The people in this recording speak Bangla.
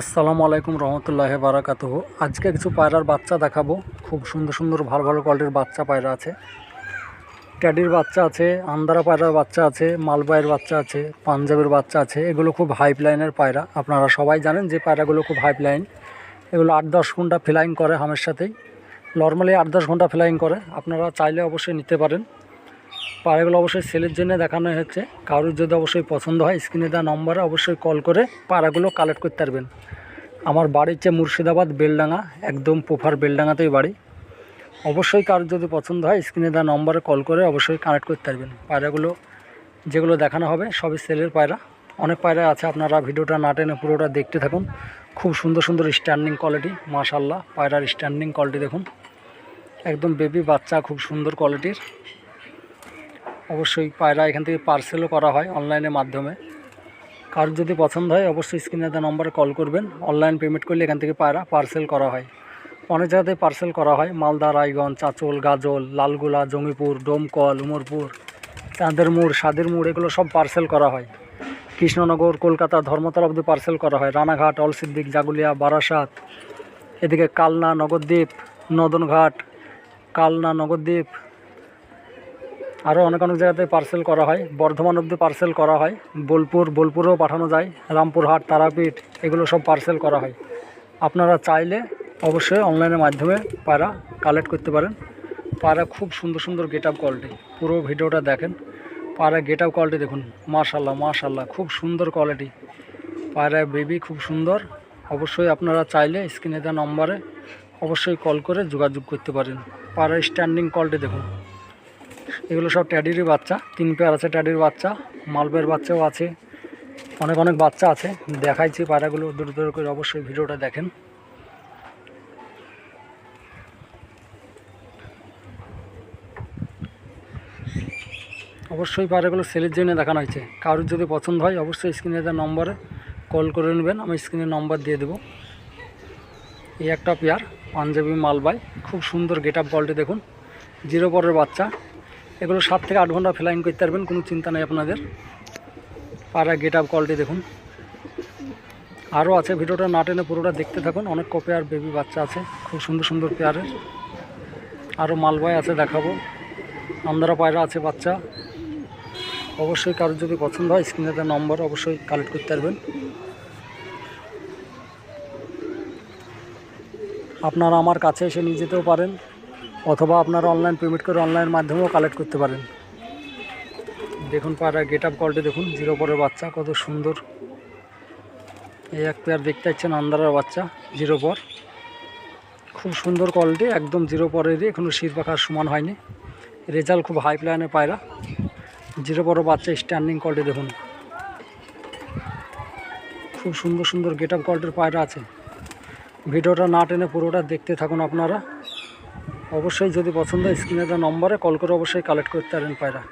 আসসালামু আলাইকুম রহমতুল্লাহ বারাকাত আজকে কিছু পায়রার বাচ্চা দেখাবো। খুব সুন্দর সুন্দর ভালো ভালো কোয়ালিটির বাচ্চা পায়রা আছে। ট্যাডির বাচ্চা আছে আন্দারা পায়রার বাচ্চা আছে, মালবাইয়ের বাচ্চা আছে, পাঞ্জাবের বাচ্চা আছে। এগুলো খুব হাইপ লাইনের পায়রা। আপনারা সবাই জানেন যে পায়রাগুলো খুব হাইপ লাইন এগুলো আট দশ ঘণ্টা ফ্লাইং করে হামের সাথেই। নর্মালি আট দশ ঘণ্টা ফ্লাইং করে। আপনারা চাইলে অবশ্যই নিতে পারেন। পায়রাগুলো অবশ্যই সেলের জন্য দেখানো হচ্ছে কারোর যদি অবশ্যই পছন্দ হয় স্ক্রিনে দেওয়া নম্বরে অবশ্যই কল করে পায়রাগুলো কালেক্ট করতে পারবেন। আমার বাড়ি হচ্ছে মুর্শিদাবাদ বেলডাঙ্গা, একদম পোফার বেলডাঙ্গাতেই বাড়ি। অবশ্যই কারোর যদি পছন্দ হয় স্ক্রিনে দেওয়া নম্বরে কল করে অবশ্যই কানেক্ট করতে পারবেন। পায়রাগুলো যেগুলো দেখানো হবে, সবই সেলের পায়রা। অনেক পায়রা আছে, আপনারা ভিডিওটা না টেনে পুরোটা দেখতে থাকুন। খুব সুন্দর সুন্দর স্ট্যান্ডিং কোয়ালিটি মাশাল্লাহ পায়রার স্ট্যান্ডিং কোয়ালিটি দেখুন। একদম বেবি বাচ্চা, খুব সুন্দর কোয়ালিটির অবশ্যই পায়রা এখান থেকে পার্সেলও করা হয় অনলাইনের মাধ্যমে। কার যদি পছন্দ হয় অবশ্যই স্ক্রিনে দেওয়া নম্বরে কল করবেন। অনলাইন পেমেন্ট করলে এখান থেকে পায়রা পার্সেল করা হয়। অনেক জায়গাতে পার্সেল করা হয়। মালদা, রায়গঞ্জ চাচল গাজল, লালগোলা জমিপুর ডোমকল, উমরপুর চাঁদের মোড় সাদের মোড় এগুলো সব পার্সেল করা হয়। কৃষ্ণনগর, কলকাতা, ধর্মতলা অবধি পার্সেল করা হয়। রানাঘাট, অলসিদ্দিক, জাগুলিয়া, বারাসাত, এদিকে কালনা, নগরদ্বীপ, নদনঘাট, কালনা, নগরদ্বীপ আরও অনেক অনেক জায়গাতে পার্সেল করা হয়। বর্ধমান অব্দি পার্সেল করা হয়। বোলপুর, বোলপুরেও পাঠানো যায়। রামপুরহাট, তারাপীঠ, এগুলো সব পার্সেল করা হয়। আপনারা চাইলে অবশ্যই অনলাইনের মাধ্যমে পায়রা কালেক্ট করতে পারেন। পায়রা খুব সুন্দর সুন্দর গেট আপ কোয়ালিটি পুরো ভিডিওটা দেখেন। পায়রা গেট আপ কোয়ালিটি দেখুন। মাশাল্লাহ মাশাল্লাহ খুব সুন্দর কোয়ালিটি পায়রা বেবি খুব সুন্দর। অবশ্যই আপনারা চাইলে স্ক্রিনে দেওয়া নম্বরে অবশ্যই কল করে যোগাযোগ করতে পারেন। পায়রার স্ট্যান্ডিং কোয়ালিটি দেখুন। এগুলো সব ট্যাডিরই বাচ্চা, তিন পেয়ার আছে ট্যাডির বাচ্চা মালবের বাচ্চাও আছে, অনেক অনেক বাচ্চা আছে, দেখাইছি পায়রাগুলো, দূর দূর করে অবশ্যই ভিডিওটা দেখেন। অবশ্যই পায়রাগুলো সেলের জন্য দেখানো হয়েছে। কারোর যদি পছন্দ হয়, অবশ্যই স্ক্রিনে দেওয়া নম্বরে কল করে নেবেন, আমি স্ক্রিনে নম্বর দিয়ে দেবো। এই একটা পেয়ার পাঞ্জাবি মালবাই খুব সুন্দর গেট আপ কোয়ালিটি দেখুন। জিরো পরের বাচ্চা এগুলো সাত থেকে আট ঘণ্টা ফ্লাইং করতে পারবেন, কোনো চিন্তা নেই আপনাদের। পাড়া গেট আপ কলটি দেখুন। আরও আছে, ভিডিওটা না টেনে পুরোটা দেখতে থাকুন। অনেক কপি আর বেবি বাচ্চা আছে, খুব সুন্দর সুন্দর পেয়ারের। আরও মালবাই আছে দেখাবো। আমদারা পায়রা আছে বাচ্চা। অবশ্যই কারোর যদি পছন্দ হয় স্ক্রিনে তার নম্বর অবশ্যই কালেক্ট করতে পারবেন। আপনারা আমার কাছে এসে নিয়ে যেতেও পারেন। অথবা আপনারা অনলাইন পেমেন্ট করে অনলাইন মাধ্যমেও কালেক্ট করতে পারেন। দেখুন পায়রা গেট আপ কোয়ালিটি দেখুন জিরো পরের বাচ্চা, কত সুন্দর। এই এক পেয়ার দেখতে পাচ্ছেন আন্দারার বাচ্চা জিরো পর। খুব সুন্দর কোয়ালিটি একদম জিরো পরেরই এখনও শির পাখার সমান হয়নি। রেজাল্ট খুব হাই প্ল্যানের পায়রা। জিরো পরের বাচ্চা স্ট্যান্ডিং কোয়ালিটি দেখুন। খুব সুন্দর সুন্দর গেট আপ কোয়ালিটির পায়রা আছে। ভিডিওটা না টেনে পুরোটা দেখতে থাকুন আপনারা। অবশ্যই যদি পছন্দ হয় স্ক্রিনে দেওয়া নম্বরে কল করে অবশ্যই কালেক্ট করতে পারেন পায়রা।